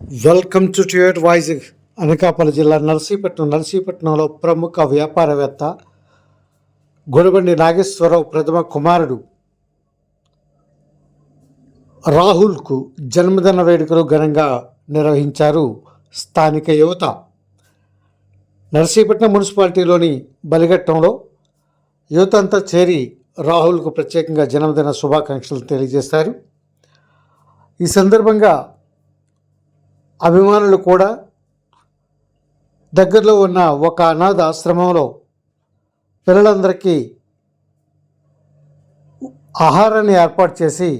Welcome to tut voice Anakapalli జిల్లా నర్సీపట్నం నర్సీపట్నంలో ప్రముఖ వ్యాపారవేత్త గొడబండి నాగేశ్వరరావు ప్రథమ కుమారుడు రాహుల్కు జన్మదిన వేడుకలు ఘనంగా నిర్వహించారు స్థానిక యువత. నర్సీపట్నం మున్సిపాలిటీలోని బలిఘట్టంలో యువత అంతా చేరి రాహుల్కు ప్రత్యేకంగా జన్మదిన శుభాకాంక్షలు తెలియజేశారు. ఈ సందర్భంగా అభిమానులు కూడా దగ్గరలో ఉన్న ఒక అనాథ ఆశ్రమంలో పిల్లలందరికీ ఆహారాన్ని ఏర్పాటు చేసి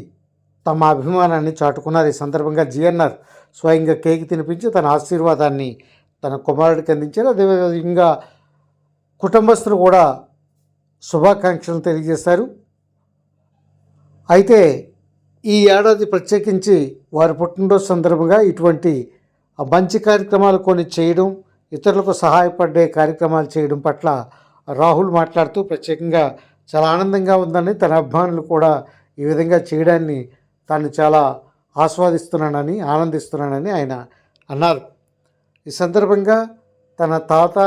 తమ అభిమానాన్ని చాటుకున్నారు. ఈ సందర్భంగా జిఎన్ఆర్ స్వయంగా కేక్ తినిపించి తన ఆశీర్వాదాన్ని తన కుమారుడికి అందించారు. అదేవిధంగా కుటుంబస్తులు కూడా శుభాకాంక్షలు తెలియజేశారు. అయితే ఈ ఏడాది ప్రత్యేకించి వారి పుట్టినరోజు సందర్భంగా ఇటువంటి మంచి కార్యక్రమాలు కొన్ని చేయడం ఇతరులకు సహాయపడే కార్యక్రమాలు చేయడం పట్ల రాహుల్ మాట్లాడుతూ ప్రత్యేకంగా చాలా ఆనందంగా ఉందని తన అభిమానులు కూడా ఈ విధంగా చేయడాన్ని తాను చాలా ఆస్వాదిస్తున్నానని ఆనందిస్తున్నానని ఆయన అన్నారు. ఈ సందర్భంగా తన తాత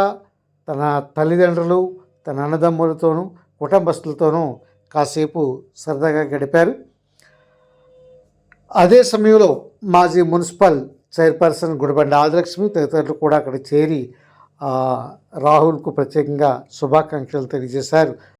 తన తల్లిదండ్రులు తన అన్నదమ్ములతోనూ కుటుంబస్తులతోనూ కాసేపు సరదాగా గడిపారు. అదే సమయంలో మాజీ మున్సిపల్ చైర్పర్సన్ గుడిబండి ఆదిలక్ష్మి తదితరులు కూడా అక్కడ చేరి రాహుల్కు ప్రత్యేకంగా శుభాకాంక్షలు తెలియజేశారు.